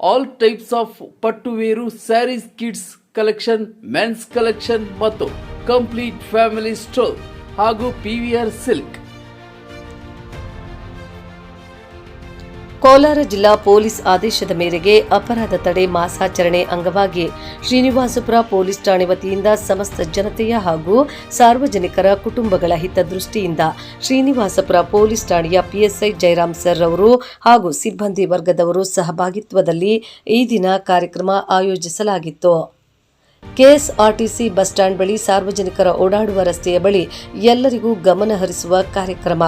all types of ಪಟ್ಟುವೇರು sarees kids collection men's collection ಮತ್ತು complete family store ಹಾಗೂ PVR silk Kolar ಜಿಲ್ಲಾ police ಆದೇಶದ ಮೇರೆಗೆ ಅಪರಾಧ ತಡೆ ಮಾಸಾಚರಣೆ ಅಂಗವಾಗಿ ಶ್ರೀನಿವಾಸಪುರ ಪೊಲೀಸ್ ಠಾಣೆ ವತಿಯಿಂದ ಸಮಸ್ತ ಜನತೆಯ ಹಾಗೂ ಸಾರ್ವಜನಿಕರ ಕುಟುಂಬಗಳ ಹಿತದೃಷ್ಟಿಯಿಂದ ಶ್ರೀನಿವಾಸಪುರ ಪೊಲೀಸ್ ಠಾಣೆಯ ಪಿಎಸ್ಐ ಜಯರಾಮ್ ಸರ್ ಅವರು ಹಾಗೂ ಸಿಬ್ಬಂದಿ ವರ್ಗದವರು ಸಹಭಾಗಿತ್ವದಲ್ಲಿ ಈ ದಿನ ಕಾರ್ಯಕ್ರಮ ಆಯೋಜಿಸಲಾಗಿತ್ತು. ಕೆಎಸ್ಆರ್ಟಿಸಿ ಬಸ್ ಸ್ಟ್ಯಾಂಡ್ ಬಳಿ ಸಾರ್ವಜನಿಕರ ಓಡಾಡುವ ರಸ್ತೆಯ ಬಳಿ ಎಲ್ಲರಿಗೂ ಗಮನ ಹರಿಸುವ ಕಾರ್ಯಕ್ರಮ.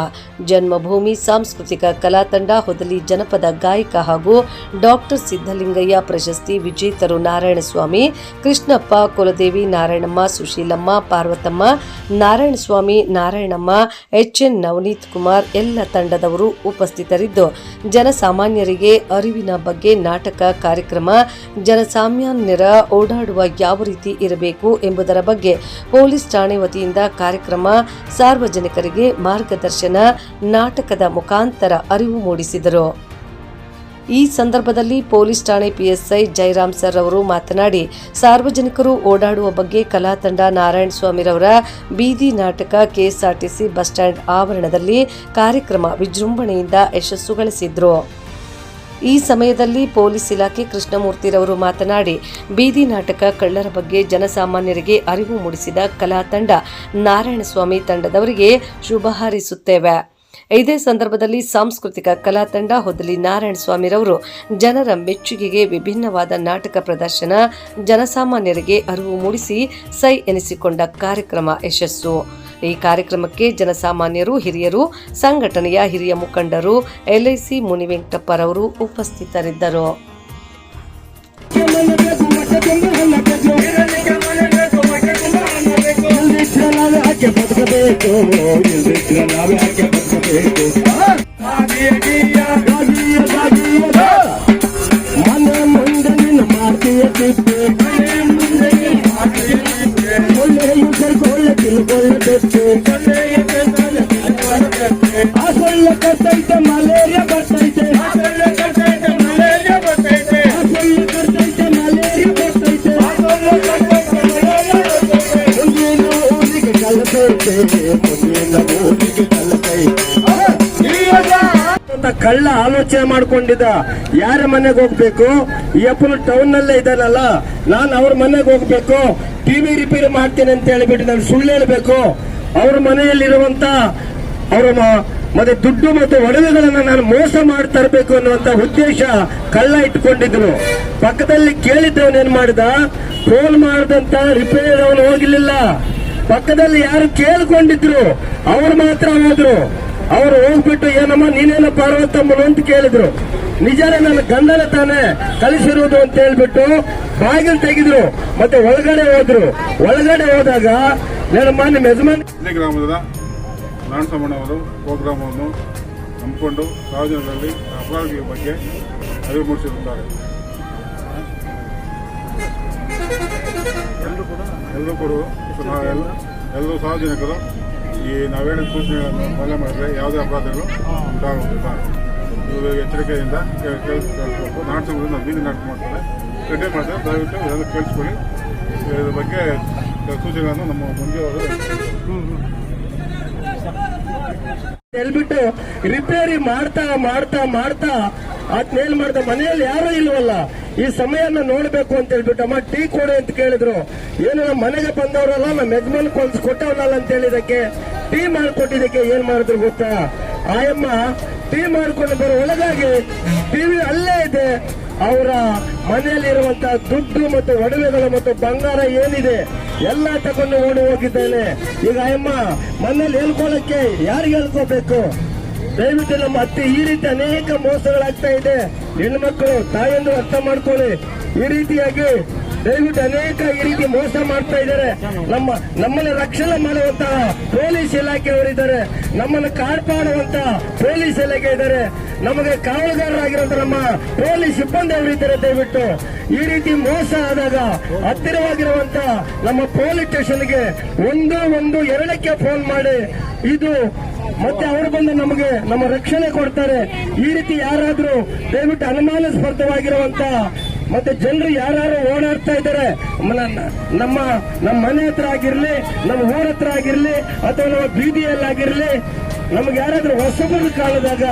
ಜನ್ಮಭೂಮಿ, ಸಾಂಸ್ಕೃತಿಕ ಕಲಾ ತಂಡ ಹೊದಲಿ ಜನಪದ ಗಾಯಕ ಹಾಗೂ ಡಾಕ್ಟರ್ ಸಿದ್ದಲಿಂಗಯ್ಯ ಪ್ರಶಸ್ತಿ ವಿಜೇತರು ನಾರಾಯಣಸ್ವಾಮಿ, ಕೃಷ್ಣಪ್ಪ ಕುಲದೇವಿ ನಾರಾಯಣಮ್ಮ, ಸುಶೀಲಮ್ಮ, ಪಾರ್ವತಮ್ಮ, ನಾರಾಯಣಸ್ವಾಮಿ, ನಾರಾಯಣಮ್ಮ, ಎಚ್ಎನ್ ನವನೀತ್ ಕುಮಾರ್ ಎಲ್ಲ ತಂಡದವರು ಉಪಸ್ಥಿತರಿದ್ದು, ಜನಸಾಮಾನ್ಯರಿಗೆ ಅರಿವಿನ ಬಗ್ಗೆ ನಾಟಕ ಕಾರ್ಯಕ್ರಮ, ಜನಸಾಮಾನ್ಯರ ಓಡಾಡುವ ಯಾವ ರೀತಿ ಇರಬೇಕು ಎಂಬುದರ ಬಗ್ಗೆ ಪೊಲೀಸ್ ಠಾಣೆ ವತಿಯಿಂದ ಕಾರ್ಯಕ್ರಮ ಸಾರ್ವಜನಿಕರಿಗೆ ಮಾರ್ಗದರ್ಶನ, ನಾಟಕದ ಮುಖಾಂತರ ಅರಿವು ಮೂಡಿಸಿದರು. ಈ ಸಂದರ್ಭದಲ್ಲಿ ಪೊಲೀಸ್ ಠಾಣೆ ಪಿಎಸ್ಐ ಜೈರಾಮ್ ಸರ್ ಅವರು ಮಾತನಾಡಿ, ಸಾರ್ವಜನಿಕರು ಓಡಾಡುವ ಬಗ್ಗೆ ಕಲಾ ತಂಡ ನಾರಾಯಣ ಸ್ವಾಮಿರವರ ಬೀದಿ ನಾಟಕ ಕೆಎಸ್ಆರ್ಟಿಸಿ ಬಸ್ ಸ್ಟ್ಯಾಂಡ್ ಆವರಣದಲ್ಲಿ ಕಾರ್ಯಕ್ರಮ ವಿಜೃಂಭಣೆಯಿಂದ ಯಶಸ್ಸು ಗಳಿಸಿದ್ರು. ಈ ಸಮಯದಲ್ಲಿ ಪೊಲೀಸ್ ಇಲಾಖೆ ಕೃಷ್ಣಮೂರ್ತಿರವರು ಮಾತನಾಡಿ, ಬೀದಿ ನಾಟಕ ಕಳ್ಳರ ಬಗ್ಗೆ ಜನಸಾಮಾನ್ಯರಿಗೆ ಅರಿವು ಮೂಡಿಸಿದ ಕಲಾ ತಂಡ ನಾರಾಯಣಸ್ವಾಮಿ ತಂಡದವರಿಗೆ ಶುಭ ಹಾರೈಸುತ್ತೇವೆ. ಇದೇ ಸಂದರ್ಭದಲ್ಲಿ ಸಾಂಸ್ಕೃತಿಕ ಕಲಾ ತಂಡ ಹೊದಲಿ ನಾರಾಯಣಸ್ವಾಮಿರವರು ಜನರ ಮೆಚ್ಚುಗೆಗೆ ವಿಭಿನ್ನವಾದ ನಾಟಕ ಪ್ರದರ್ಶನ, ಜನಸಾಮಾನ್ಯರಿಗೆ ಅರಿವು ಮೂಡಿಸಿ ಸೈ ಎನಿಸಿಕೊಂಡ ಕಾರ್ಯಕ್ರಮ ಯಶಸ್ಸು. ಈ ಕಾರ್ಯಕ್ರಮಕ್ಕೆ ಜನಸಾಮಾನ್ಯರು ಹಿರಿಯರು ಸಂಘಟನೆಯ ಹಿರಿಯ ಮುಖಂಡರು ಎಲ್ಐಸಿ ಮುನಿವೆಂಕಟಪ್ಪರವರು ಉಪಸ್ಥಿತರಿದ್ದರು. ಯಾಕೆ ಬದುಕಬೇಕು. ಕಳ್ಳ ಆಲೋಚನೆ ಮಾಡ್ಕೊಂಡಿದ್ದ. ಯಾರ ಮನೆಗೆ ಹೋಗ್ಬೇಕು? ಈ ಅಪ್ಪನ ಟೌನ್ ನಲ್ಲೇ ಇದ್ದಾನಲ್ಲ. ನಾನು ಅವ್ರ ಮನೆಗೆ ಹೋಗ್ಬೇಕು. ಟಿವಿ ರಿಪೇರಿ ಮಾಡ್ತೇನೆ ಅಂತ ಹೇಳಿಬಿಟ್ಟು ನಾನು ಸುಳ್ಳು ಹೇಳ್ಬೇಕು. ಅವ್ರ ಮನೆಯಲ್ಲಿರುವಂತ ಅವರ ಮತ್ತೆ ದುಡ್ಡು ಮತ್ತು ಒಡವೆಗಳನ್ನ ನಾನು ಮೋಸ ಮಾಡಿ ತರಬೇಕು ಅನ್ನುವಂತ ಉದ್ದೇಶ ಕಳ್ಳ ಇಟ್ಕೊಂಡಿದ್ರು. ಪಕ್ಕದಲ್ಲಿ ಕೇಳಿದ್ದವನ್ ಏನ್ ಮಾಡಿದ? ಫೋನ್ ಮಾಡಿದಂತ ರಿಪೇರಿ ಅವನು ಹೋಗಿರ್ಲಿಲ್ಲ. ಪಕ್ಕದಲ್ಲಿ ಯಾರು ಕೇಳ್ಕೊಂಡಿದ್ರು, ಅವ್ರು ಮಾತ್ರ ಹೋದ್ರು. ಅವ್ರು ಹೋಗ್ಬಿಟ್ಟು ಏನಮ್ಮ ನೀನೇನ ಪಾರ್ವತಮ್ಮನು ಅಂತ ಕೇಳಿದ್ರು. ನಿಜಾನೇ ನನ್ನ ಗಂಡನ ತಾನೇ ಕಲಿಸಿರುವುದು ಅಂತ ಹೇಳ್ಬಿಟ್ಟು ಬಾಗಿಲು ತೆಗೆದ್ರು. ಮತ್ತೆ ಒಳಗಡೆ ಹೋದ್ರು. ಒಳಗಡೆ ಹೋದಾಗ ನನ್ನ ನಿಮ್ಮ ಯಜಮಾನ್ ಗ್ರಾಮದ ನಾರಾಯಣಸ್ವಾಮಣ್ಣವರು ಪ್ರೋಗ್ರಾಮವನ್ನು ಹಮ್ಮಿಕೊಂಡು ಸಾರ್ವಜನಿಕರಲ್ಲಿ ಅಪರಾಧಿಯ ಬಗ್ಗೆ ಅರಿವು ಮೂಡಿಸಿರುತ್ತಾರೆ. ಎಲ್ಲರೂ ಕೂಡ. ಎಲ್ಲ ಎಲ್ಲರೂ ಸಾರ್ವಜನಿಕರು ಈ ನಾವೇಳ ಸೂಚನೆಗಳನ್ನು ಪಾಲನೆ ಮಾಡಿದ್ರೆ ಯಾವುದೇ ಅಪರಾಧಗಳು ಉಂಟಾಗುವುದಿಲ್ಲ. ಇವರು ಎಚ್ಚರಿಕೆಯಿಂದ ಕೇಳಿಸ್ಕೊಳ್ಬೇಕು. ಕೇಳ್- ಕೇಳಿಸ್ಬೇಕು ನಾಟಕದಿಂದ ಬೀದಿ ನಾಟಕ ಮಾಡ್ತಾರೆ. ಕಡಿಮೆ ಮಾಡ್ತಾರೆ. ದಯವಿಟ್ಟು ಎಲ್ಲ ಕೇಳಿಸ್ಕೊಳ್ಳಿ. ಇದ್ರ ಬಗ್ಗೆ ಸೂಚನೆಗಳನ್ನು ನಮ್ಮ ಮುಂದೆ ಹೇಳ್ಬಿಟ್ಟು ರಿಪೇರಿ ಮಾಡ್ತಾ ಮಾಡ್ತಾ ಮಾಡ್ತಾ ಅದ್ನೇಲ್ ಮಾಡಿದ ಮನೆಯಲ್ಲಿ ಯಾರು ಇಲ್ವಲ್ಲ, ಈ ಸಮಯನ ನೋಡ್ಬೇಕು ಅಂತ ಹೇಳ್ಬಿಟ್ಟು ಅಮ್ಮ ಟೀ ಕೊಡು ಅಂತ ಕೇಳಿದ್ರು. ಏನು ನಮ್ಮ ಮನೆಗೆ ಬಂದವರಲ್ಲ, ನಮ್ಮ ಯಜಮಾನ್ ಕೊಲ್ಸ್ ಕೊಟ್ಟವನಲ್ಲ ಅಂತ ಹೇಳಿದಕ್ಕೆ, ಟೀ ಮಾಡ್ಕೊಟ್ಟಿದ್ದಕ್ಕೆ ಏನ್ ಮಾಡಿದ್ರು ಗೊತ್ತಾ? ಆಯಮ್ಮ, ಟೀ ಮಾಡ್ಕೊಂಡು ಬರೋ ಒಳಗಾಗಿ ಟಿವಿ ಅಲ್ಲೇ ಇದೆ. ಅವರ ಮನೆಯಲ್ಲಿರುವಂತಹ ದುಡ್ಡು ಮತ್ತು ಒಡವೆಗಳು ಮತ್ತು ಬಂಗಾರ ಏನಿದೆ, ಎಲ್ಲ ತಗೊಂಡು ಓಡಿ ಹೋಗಿದ್ದೇನೆ. ಈಗ ಅಯ್ಯಮ್ಮ ಮನೇಲಿ ಹೇಳ್ಕೊಳಕ್ಕೆ ಯಾರಿಗೆ ಹೇಳ್ಕೋಬೇಕು? ದಯವಿಟ್ಟು ನಮ್ಮ ಅತ್ತೆ ಈ ರೀತಿ ಅನೇಕ ಮೋಸಗಳಾಗ್ತಾ ಇದೆ. ಹೆಣ್ಮಕ್ಳು ತಾಯಂದು ಅರ್ಥ ಮಾಡ್ಕೊಳ್ಳಿ. ಈ ರೀತಿಯಾಗಿ ದಯವಿಟ್ಟು ಅನೇಕ ಈ ರೀತಿ ಮೋಸ ಮಾಡ್ತಾ ಇದ್ದಾರೆ. ನಮ್ಮ ನಮ್ಮನ್ನ ರಕ್ಷಣೆ ಮಾಡುವಂತಹ ಪೊಲೀಸ್ ಇಲಾಖೆಯವರಿದ್ದಾರೆ ನಮ್ಮನ್ನು ಕಾಪಾಡುವಂತ ಪೊಲೀಸ್ ಇಲಾಖೆ ಇದ್ದಾರೆ. ನಮಗೆ ಕಾವಲುಗಾರರಾಗಿರುವಂತ ನಮ್ಮ ಪೊಲೀಸ್ ಸಿಬ್ಬಂದಿ ಅವರಿದ್ದಾರೆ ದಯವಿಟ್ಟು. ಈ ರೀತಿ ಮೋಸ ಆದಾಗ ಹತ್ತಿರವಾಗಿರುವಂತ ನಮ್ಮ ಪೊಲೀಸ್ ಸ್ಟೇಷನ್ಗೆ ಒಂದು ಒಂದು ಎರಡಕ್ಕೆ ಫೋನ್ ಮಾಡಿ, ಇದು ಮತ್ತೆ ಅವರು ಬಂದು ನಮಗೆ, ನಮ್ಮ ರಕ್ಷಣೆ ಕೊಡ್ತಾರೆ. ಈ ರೀತಿ ಯಾರಾದ್ರೂ ದಯವಿಟ್ಟು ಅನುಮಾನಾಸ್ಪದವಾಗಿರುವಂತ ಮತ್ತೆ ಜನರು ಯಾರು ಓಡಾಡ್ತಾ ಇದ್ದಾರೆ ನಮ್ಮ ನಮ್ಮ ಮನೆ ಹತ್ರ ಆಗಿರ್ಲಿ, ನಮ್ಮ ಊರ ಹತ್ರ ಆಗಿರ್ಲಿ, ಅಥವಾ ನಮ್ಮ ಬೀದಿಯಲ್ಲಾಗಿರ್ಲಿ, ನಮ್ಗೆ ಯಾರಾದ್ರೂ ಹೊಸಬರು ಕಾಣದಾಗ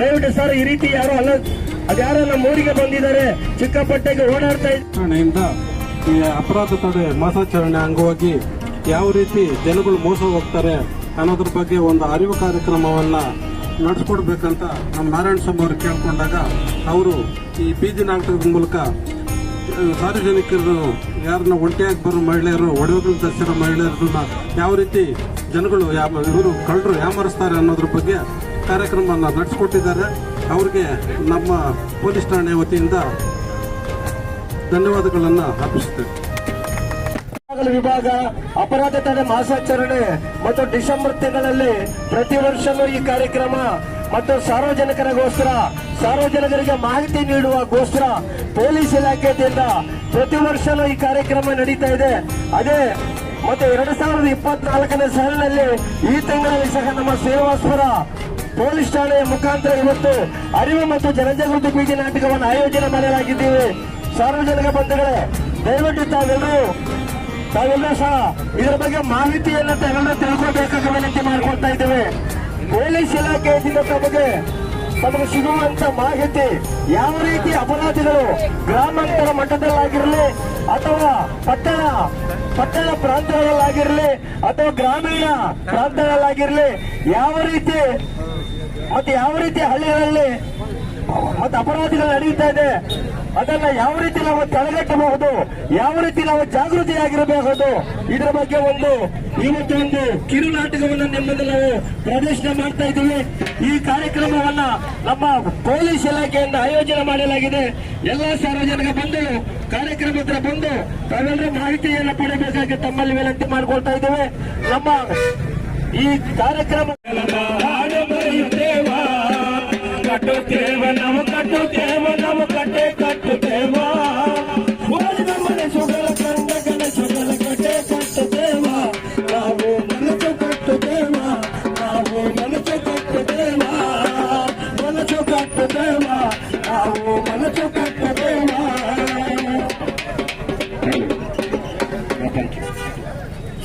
ದಯವಿಟ್ಟು ಸರ್, ಈ ರೀತಿ ಯಾರೋ ಅಲ್ಲ ಅದ್ಯಾರೋ ನಮ್ಮ ಊರಿಗೆ ಬಂದಿದ್ದಾರೆ, ಚಿಕ್ಕಪಟ್ಟೆಗೆ ಓಡಾಡ್ತಾ ಇದ್ದಾರೆ ಅಪರಾಧ ತಡೆ ಮಾಸಾಚರಣೆ ಅಂಗವಾಗಿ ಯಾವ ರೀತಿ ಜನಗಳು ಮೋಸ ಹೋಗ್ತಾರೆ ಅನ್ನೋದ್ರ ಬಗ್ಗೆ ಒಂದು ಅರಿವು ಕಾರ್ಯಕ್ರಮವನ್ನ ನಡೆಸ್ಕೊಡ್ಬೇಕಂತ ನಮ್ಮ ನಾರಾಯಣ ಸ್ವಾಮಿ ಅವರು ಕೇಳಿಕೊಂಡಾಗ ಅವರು ಈ ಬೀದಿ ನಾಟಕದ ಮೂಲಕ ಸಾರ್ವಜನಿಕರು, ಯಾರನ್ನ ಒಂಟಿಯಾಗಿ ಬರೋ ಮಹಿಳೆಯರು ಒಡೆಯೋದು ದರ್ಶನ ಮಹಿಳೆಯರನ್ನ ಯಾವ ರೀತಿ ಜನಗಳು ಯಾವ, ಇವರು ಕಳ್ಳರು ಯಾಮರಿಸ್ತಾರೆ ಅನ್ನೋದ್ರ ಬಗ್ಗೆ ಕಾರ್ಯಕ್ರಮವನ್ನು ನಡೆಸ್ಕೊಟ್ಟಿದ್ದಾರೆ. ಅವ್ರಿಗೆ ನಮ್ಮ ಪೊಲೀಸ್ ಠಾಣೆ ವತಿಯಿಂದ ಧನ್ಯವಾದಗಳನ್ನು ಅರ್ಪಿಸುತ್ತೇವೆ ವಿಭಾಗ ಅಪರಾಧ ತಡೆ ಮಾಸಾಚರಣೆ ಮತ್ತು ಡಿಸೆಂಬರ್ ತಿಂಗಳಲ್ಲಿ ಪ್ರತಿ ವರ್ಷವೂ ಈ ಕಾರ್ಯಕ್ರಮ ಮತ್ತು ಸಾರ್ವಜನಿಕರಿಗೋಸ್ಕರ, ಸಾರ್ವಜನಿಕರಿಗೆ ಮಾಹಿತಿ ನೀಡುವ ಗೋಸ್ಕರ ಪೊಲೀಸ್ ಇಲಾಖೆಯಿಂದ ಪ್ರತಿ ವರ್ಷವೂ ಈ ಕಾರ್ಯಕ್ರಮ ನಡೀತಾ ಇದೆ. ಅದೇ ಮತ್ತೆ ಎರಡು ಸಾವಿರದ ಇಪ್ಪತ್ನಾಲ್ಕನೇ ಸಾಲಿನಲ್ಲಿ ಈ ತಿಂಗಳಲ್ಲಿ ಸಹ ನಮ್ಮ ಶ್ರೀನಿವಾಸಪುರ ಪೊಲೀಸ್ ಠಾಣೆಯ ಮುಖಾಂತರ ಇವತ್ತು ಅರಿವು ಮತ್ತು ಜನಜಾಗೃತಿ ಬೀದಿ ನಾಟಕವನ್ನು ಆಯೋಜನೆ ಮಾಡಲಾಗಿದ್ದೀವಿ. ಸಾರ್ವಜನಿಕ ಬಂಧುಗಳೇ, ದಯವಿಟ್ಟು ತಾವೆಲ್ಲರೂ ತಾವೆಲ್ಲ ಸಹ ಇದರ ಬಗ್ಗೆ ಮಾಹಿತಿಯನ್ನು ತಗೊಂಡು ತಿಳ್ಕೊಬೇಕಾದ ವಿನಂತಿ ಮಾಡ್ಕೊಳ್ತಾ ಇದ್ದೇವೆ. ಪೊಲೀಸ್ ಇಲಾಖೆಯಿಂದ ತಮಗೆ ತಮಗೆ ಸಿಗುವಂತ ಮಾಹಿತಿ ಯಾವ ರೀತಿ ಅಪರಾಧಿಗಳು ಗ್ರಾಮಾಂತರ ಮಟ್ಟದಲ್ಲಾಗಿರಲಿ ಅಥವಾ ಪಟ್ಟಣ ಪಟ್ಟಣ ಪ್ರಾಂತಗಳಲ್ಲಾಗಿರಲಿ ಅಥವಾ ಗ್ರಾಮೀಣ ಪ್ರಾಂತಗಳಲ್ಲಾಗಿರಲಿ ಯಾವ ರೀತಿ, ಮತ್ತೆ ಯಾವ ರೀತಿ ಹಳ್ಳಿಗಳಲ್ಲಿ ಮತ್ತೆ ಅಪರಾಧಿಗಳು ನಡೆಯುತ್ತಾ ಇದೆ. ಅದನ್ನ ಯಾವ ರೀತಿ ನಾವು ತಡೆಗಟ್ಟಬಹುದು? ಯಾವ ರೀತಿ ನಾವು ಜಾಗೃತಿಯಾಗಿರಬಹುದು? ಇದರ ಬಗ್ಗೆ ಒಂದು ಇವತ್ತು ಒಂದು ಕಿರು ನಾಟಕವನ್ನು ನಿಮ್ಮಲ್ಲಿ ನಾವು ಪ್ರದರ್ಶನ ಮಾಡ್ತಾ ಇದ್ದೀವಿ. ಈ ಕಾರ್ಯಕ್ರಮವನ್ನ ನಮ್ಮ ಪೊಲೀಸ್ ಇಲಾಖೆಯಿಂದ ಆಯೋಜನೆ ಮಾಡಲಾಗಿದೆ. ಎಲ್ಲ ಸಾರ್ವಜನಿಕ ಬಂದು ಕಾರ್ಯಕ್ರಮ ಹತ್ರ ಬಂದು ತಾವೆಲ್ಲರೂ ಮಾಹಿತಿಯನ್ನು ಪಡೆಯಬೇಕಾಗಿ ತಮ್ಮಲ್ಲಿ ವಿನಂತಿ ಮಾಡಿಕೊಳ್ತಾ ಇದ್ದೇವೆ. ನಮ್ಮ ಈ ಕಾರ್ಯಕ್ರಮ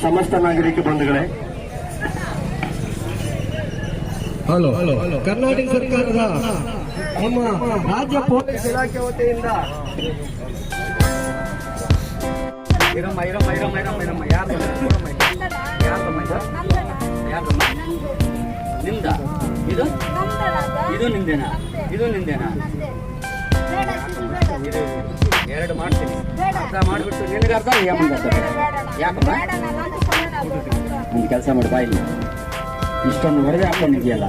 ಸಮಸ್ತ ನಾಗರಿಕ ಬಂಧುಗಳೇ. ಹಲೋ ಹಲೋ ಕರ್ನಾಟಕ ಸರ್ಕಾರದ ನಮ್ಮ ರಾಜ್ಯ ಪೊಲೀಸ್ ಇಲಾಖೆ ವತಿಯಿಂದ. ಇರಮ್ಮ ಇರಮ್ಮ ಇರಮ್ಮ ಇರಮ್ಮ ಇರಮ್ಮ. ಯಾರು ಯಾರಮ್ಮ ಇದು ಯಾರಮ್ಮ ನಿಮ್ದ? ಇದು? ಇದು ನಿಂದೇನಾ? ಇದು ನಿಂದೇನಾ? ಇದು. ಎರಡು ಮಾಡ್ತೀನಿ. ಅರ್ಧ ಮಾಡಿಬಿಟ್ಟು ನಿನಗೆ ಅರ್ಧ ಯಾಕಮ್ಮ ಒಂದು ಕೆಲಸ ಮಾಡಿ, ಬಾ ಇಷ್ಟೊಂದು ಒಡವೆ ಹಾಕೊಂಡಿದ್ಯಲ್ಲ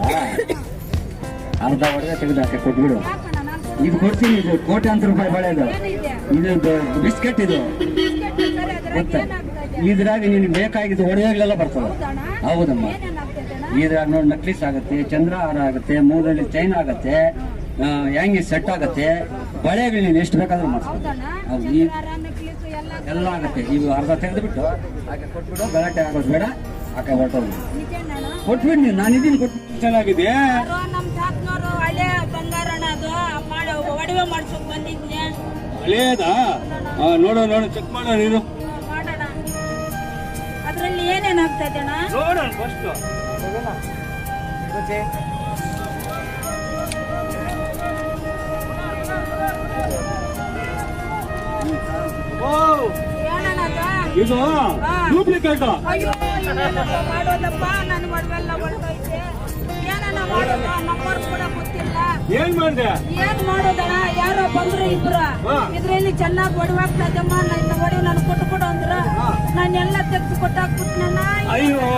ಅರ್ಧ ಒಡವೆ ತೆಗೆದು ಹಾಕಿ ಕೊಟ್ಬಿಡು ಇದು ಕೊಡ್ತೀನಿ, ಇದು ಕೋಟ್ಯಾಂತರ ರೂಪಾಯಿ ಬಳೆದು. ಇದು ಬಿಸ್ಕೆಟ್ ಇದು. ಗೊತ್ತಾ? ಇದ್ರಾಗ ನಿನಗೆ ಬೇಕಾಗಿದ್ದು ಒಡವೆಗಳೆಲ್ಲ ಬರ್ತವೆ ಹೌದಮ್ಮ. ಇದ್ರಾಗ ನೋಡಿ, ನಕ್ಲಿಸ್ ಆಗುತ್ತೆ, ಚಂದ್ರಹಾರ ಆಗುತ್ತೆ ಮೂರಲ್ಲಿ ಚೈನ್ ಆಗುತ್ತೆ ಹ್ಯಾಂಗಿ ಸೆಟ್ ಆಗುತ್ತೆ? ಬಳೆಗಳು ನೀನು ಎಷ್ಟು ಬೇಕಾದ್ರೂ ಮಾಡಿಸ್ಬೋದು. ಎಲ್ಲ ಆಗುತ್ತೆ. ನೀವು ಅರ್ಧ ತೆಗೆದುಬಿಟ್ಟು ಹಾಗೆ ಕೊಟ್ಬಿಡು ಗಲಾಟೆ ಆಗೋದು ಬೇಡ ಆಕೆ ಹೊರಟೋದು ಕೊಟ್ಬಿಡಿ ನೀನು ನಾನು ಇದೀನಿ ಕೊಟ್ಟು ಚೆನ್ನಾಗಿದೆ. ಯಾರೋ ನಮ್ ತಾತನವರು ಹಳೆ ಬಂಗಾರಣ ಅದು. ಮಾಡಿ ಒಡವೆ ಮಾಡ್ಸೋಕ್ ಬಂದಿದ್ನೆ. ಹಳೇದಾ ನೋಡು ನೋಡು ಚೆಕ್ ಮಾಡೋ ನೀನು. ಮಾಡೋಣ. ಅದ್ರಲ್ಲಿ ಏನೇನ್ ಆಗ್ತಾ ಇದೆ ನೋಡೋಣ ಫಸ್ಟ್ ಕೂಡ ಗೊತ್ತಿಲ್ಲ. ಏನ್ ಮಾಡಿದೆ? ಏನ್ ಮಾಡೋದಣ ಯಾರೋ ಬಂದ್ರು ಇಬ್ರು. ಇದ್ರಲ್ಲಿ ಚೆನ್ನಾಗಿ ಒಡವಾಗ್ತದಮ್ಮ ನನ್ನ ಒಡವೆ ನಾನು ಕೊಟ್ಟು ಕೊಡು ಅಂದ್ರ ನಾನೆಲ್ಲ ತೆಗ್ದು ಕೊಟ್ಟಾಕ್ಬಿಟ್ನಣ್ಣ ಅಯ್ಯೋ.